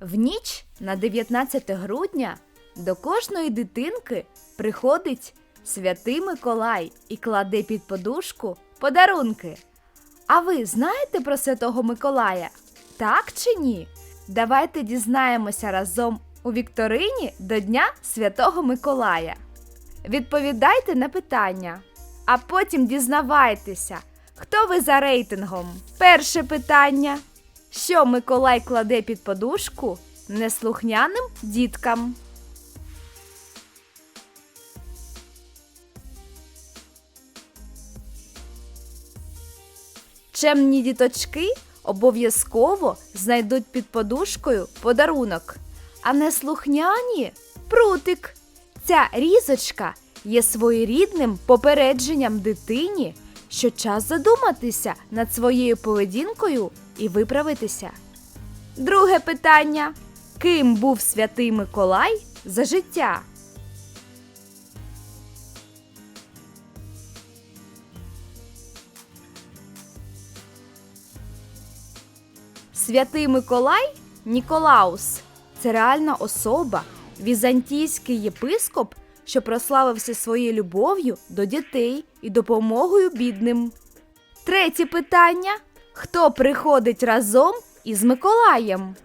В ніч на 19 грудня до кожної дитинки приходить святий Миколай і кладе під подушку подарунки. А ви знаєте про Святого Миколая? Так чи ні? Давайте дізнаємося разом у вікторині до Дня Святого Миколая. Відповідайте на питання, а потім дізнавайтеся, хто ви за рейтингом. Перше питання. Що Миколай кладе під подушку неслухняним діткам? Чемні діточки обов'язково знайдуть під подушкою подарунок, а неслухняні прутик. Ця різочка є своєрідним попередженням дитині, що час задуматися над своєю поведінкою і виправитися. Друге питання: ким був святий Миколай за життя? Святий Миколай Ніколаус це реальна особа, візантійський єпископ, що прославився своєю любов'ю до дітей і допомогою бідним. Третє питання: хто приходить разом із Миколаєм?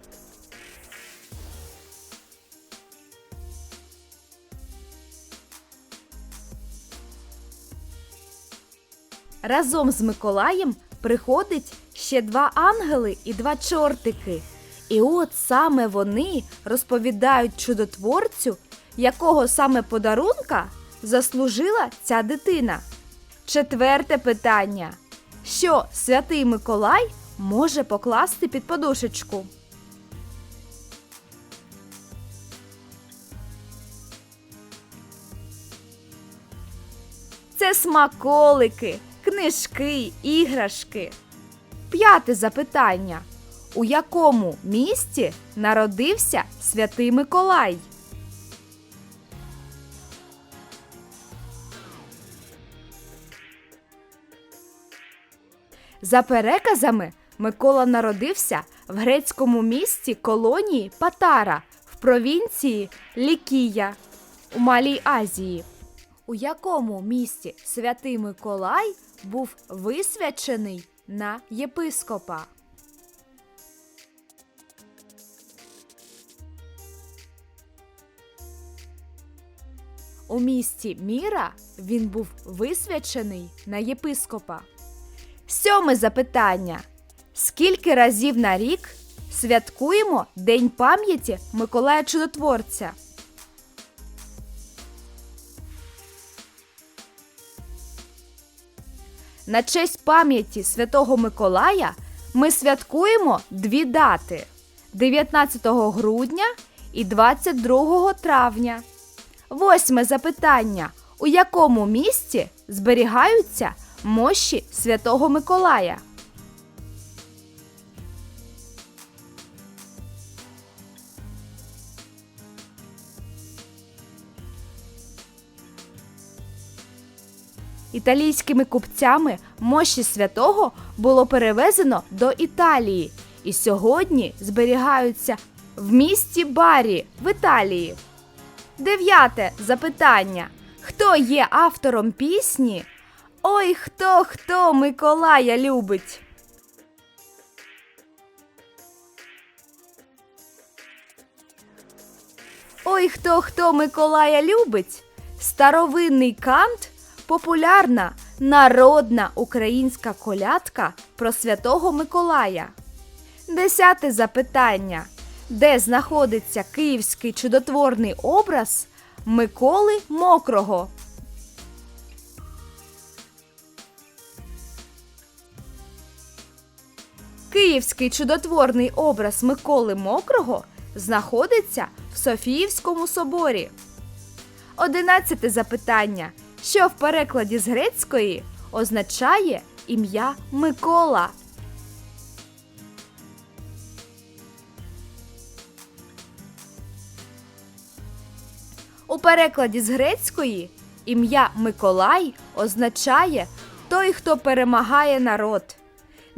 Разом з Миколаєм приходить ще два ангели і два чортики. І от саме вони розповідають чудотворцю, якого саме подарунка заслужила ця дитина. Четверте питання: що святий Миколай може покласти під подушечку? Це смаколики, книжки, іграшки. П'яте запитання. У якому місті народився святий Миколай? За переказами, Микола народився в грецькому місті колонії Патара в провінції Лікія у Малій Азії. У якому місті святий Миколай був висвячений на єпископа? У місті Міра він був висвячений на єпископа. Сьоме запитання. Скільки разів на рік святкуємо День пам'яті Миколая Чудотворця? На честь пам'яті Святого Миколая ми святкуємо дві дати 19 грудня і 22 травня. Восьме запитання. У якому місті зберігаються мощі Святого Миколая? Італійськими купцями мощі святого було перевезено до Італії і сьогодні зберігаються в місті Барі в Італії. Дев'яте запитання. Хто є автором пісні? Ой, хто хто Миколая любить? Ой, хто хто Миколая любить? Старовинний кант популярна народна українська колядка про святого Миколая. Десяте запитання. Де знаходиться київський чудотворний образ Миколи Мокрого? Київський чудотворний образ Миколи Мокрого знаходиться в Софіївському соборі. Одинадцяте запитання, що в перекладі з грецької означає ім'я Микола. У перекладі з грецької ім'я Миколай означає той, хто перемагає народ.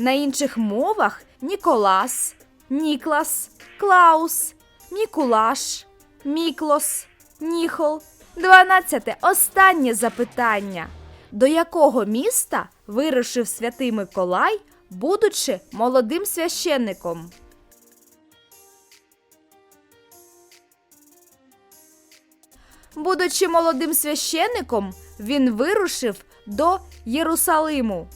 На інших мовах Ніколас, Ніклас, Клаус, Мікулаш, Міклос, Ніхол. Дванадцяте останнє запитання. До якого міста вирушив святий Миколай, будучи молодим священником? Будучи молодим священником, він вирушив до Єрусалиму.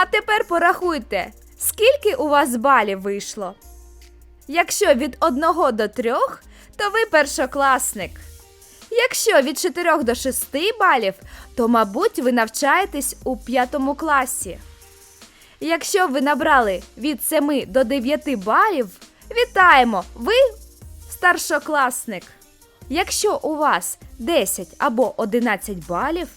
А тепер порахуйте, скільки у вас балів вийшло. Якщо від 1 до 3, то ви першокласник. Якщо від 4 до 6 балів, то, мабуть, ви навчаєтесь у 5 класі. Якщо ви набрали від 7 до 9 балів, вітаємо! Ви старшокласник. Якщо у вас 10 або 11 балів,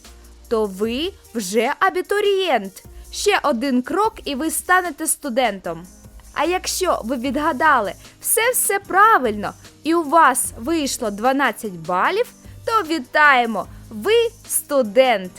то ви вже абітурієнт. Ще один крок, і ви станете студентом. А якщо ви відгадали все-все правильно, і у вас вийшло 12 балів, то вітаємо! Ви студент!